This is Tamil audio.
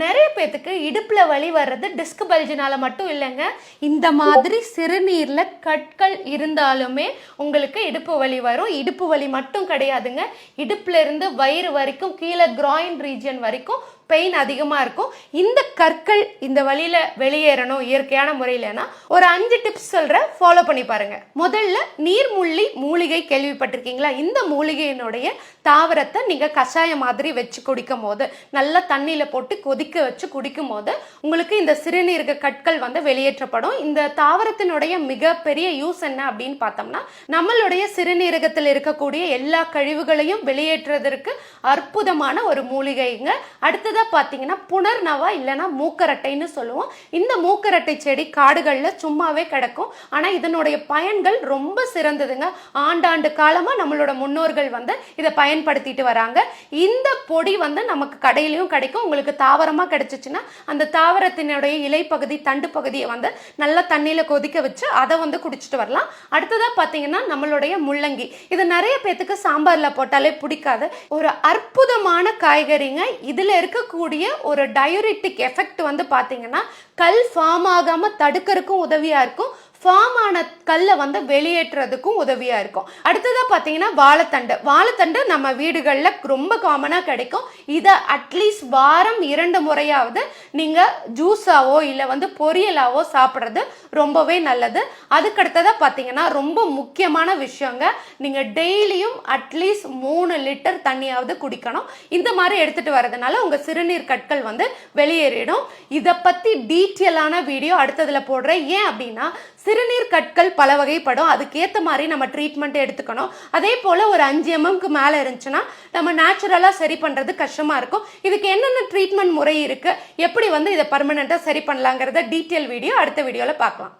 நிறைய பேத்துக்கு இடுப்புல வலி வர்றது டிஸ்க் பல்ஜினால மட்டும் இல்லைங்க. இந்த மாதிரி சிறுநீர்ல கற்கள் இருந்தாலுமே உங்களுக்கு இடுப்பு வலி வரும். இடுப்பு வலி மட்டும் கிடையாதுங்க. இடுப்புல இருந்து வயிறு வரைக்கும் கீழே கிராயின் ரீஜன் வரைக்கும் பெயின் அதிகமாக இருக்கும். இந்த கற்கள் இந்த வழியில் வெளியேறணும் இயற்கையான முறையிலனா ஒரு அஞ்சு டிப்ஸ் சொல்கிறேன் ஃபாலோ பண்ணி பாருங்கள் முதல்ல நீர்முள்ளி மூலிகை கேள்விப்பட்டிருக்கீங்களா? இந்த மூலிகையினுடைய தாவரத்தை நீங்கள் கஷாயம் மாதிரி வச்சு குடிக்கும் போது நல்லா தண்ணியில் போட்டு கொதிக்க வச்சு குடிக்கும் போது உங்களுக்கு இந்த சிறுநீரக கற்கள் வந்து வெளியேற்றப்படும். இந்த தாவரத்தினுடைய மிகப்பெரிய யூஸ் என்ன அப்படின்னு பார்த்தோம்னா நம்மளுடைய சிறுநீரகத்தில் இருக்கக்கூடிய எல்லா கழிவுகளையும் வெளியேற்றுவதற்கு அற்புதமான ஒரு மூலிகைங்க. அடுத்ததாக பார்த்தீங்கன்னா புனர்நவா இல்லைன்னா மூக்கரட்டைன்னு சொல்லுவோம். இந்த மூக்கரட்டை செடி காடுகளில் சும்மாவே கிடக்கும். ஆனால் இதனுடைய பயன்கள் ரொம்ப சிறந்ததுங்க. ஆண்டாண்டு காலமாக நம்மளோட முன்னோர்கள் வந்து இதை பயன்படுத்திட்டு வராங்க. இந்த பொடி வந்து நமக்கு கடையிலையும் கிடைக்கும். உங்களுக்கு தாவரமாக கிடைச்சிச்சுன்னா அந்த தாவரத்தினுடைய இலை பகுதி தண்டு பகுதியை வந்து நல்லா தண்ணியில் கொதிக்க வச்சு அதை வந்து குடிச்சிட்டு வரலாம். அடுத்ததாக பார்த்தீங்கன்னா நம்மளுடைய முள்ளங்கி. இது நிறைய பேத்துக்கு சாம்பாரில் போட்டாலே பிடிக்காது. ஒரு அற்புதமான காய்கறிங்க. இதில் இருக்க இருக்கக்கூடிய ஒரு டயூரிட்டிக் எஃபெக்ட் வந்து பார்த்தீங்கன்னா கல் ஃபார்ம் ஆகாமல் தடுக்கிறதுக்கும் உதவியாக இருக்கும். ஃபார்ம் ஆன கல்லை வந்து வெளியேற்றுறதுக்கும் உதவியாக இருக்கும். அடுத்ததாக பார்த்தீங்கன்னா வாழைத்தண்டு. வாழைத்தண்டு நம்ம வீடுகளில் ரொம்ப காமனாக கிடைக்கும். இதை அட்லீஸ்ட் வாரம் இரண்டு முறையாவது நீங்கள் ஜூஸாவோ இல்லை வந்து பொரியலாவோ சாப்பிட்றது ரொம்பவே நல்லது. அதுக்கடுத்ததாக பார்த்தீங்கன்னா ரொம்ப முக்கியமான விஷயங்க நீங்கள் டெய்லியும் அட்லீஸ்ட் மூணு லிட்டர் தண்ணியாவது குடிக்கணும். இந்த மாதிரி எடுத்துகிட்டு வரதுனால உங்கள் சிறுநீர் கற்கள் வந்து வெளியேறிடும். இதை பற்றி டீட்டெயிலான வீடியோ அடுத்ததில் போடுறேன். ஏன் அப்படின்னா சிறுநீர் கற்கள் பல வகைப்படும். அதுக்கேற்ற மாதிரி நம்ம ட்ரீட்மெண்ட் எடுத்துக்கணும். அதே போல் ஒரு அஞ்சு எம்எம்க்கு மேலே இருந்துச்சுன்னா நம்ம நேச்சுரலாக சரி பண்ணுறது கஷ்டமாக இருக்கும். இதுக்கு என்னென்ன ட்ரீட்மெண்ட் முறை இருக்குது எப்படி வந்து இதை பர்மனெண்ட்டாக சரி பண்ணலாங்கிறத டீட்டெயில் வீடியோ அடுத்த வீடியோவில் பார்க்கலாம்.